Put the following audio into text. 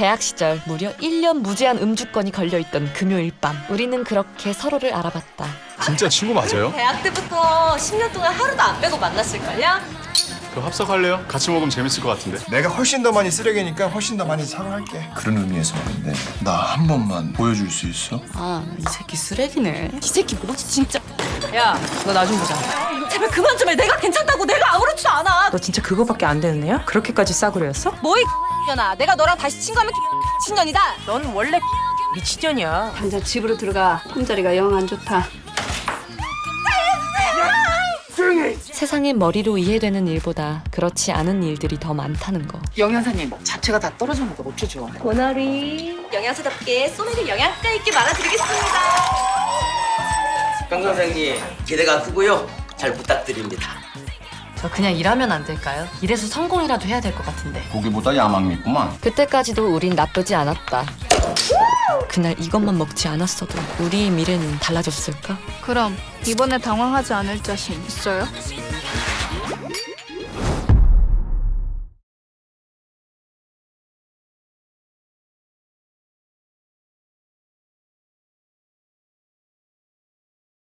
대학 시절 무려 1년 무제한 음주권이 걸려있던 금요일 밤 우리는 그렇게 서로를 알아봤다 진짜 친구 맞아요? 대학 때부터 10년 동안 하루도 안 빼고 만났을걸요? 그 합석할래요? 같이 먹으면 재밌을 것 같은데. 내가 훨씬 더 많이 쓰레기니까 훨씬 더 많이 사과할게. 그런 의미에서 말인데 나 한 번만 보여줄 수 있어? 아, 이 새끼 쓰레기네. 이 새끼 뭐지 진짜 야, 너 나 좀 보자. 제발 그만 좀 해 내가 괜찮다고 내가 아무렇지도 않아 너 진짜 그거밖에 안 되는 애야? 그렇게까지 싸구려였어? 뭐이 년아 내가 너랑 다시 친구하면 친년이다 넌 원래 미친년이야. 당장 집으로 들어가. 꿈자리가 영 안 좋다. 세상의 머리로 이해되는 일보다 그렇지 않은 일들이 더 많다는 거영 여사님, 자체가 다 떨어지는 거 어쩌죠? 영양사답게 소맥을 영양가 있게 말아드리겠습니다 강 선생님 기대가 크고요. 잘 부탁드립니다. 저 그냥 일하면 안 될까요? 이래서 성공이라도 해야 될 것 같은데. 보기보다 야망있구만. 그때까지도 우린 나쁘지 않았다 그날 이것만 먹지 않았어도 우리의 미래는 달라졌을까? 그럼 이번에 당황하지 않을 자신 있어요?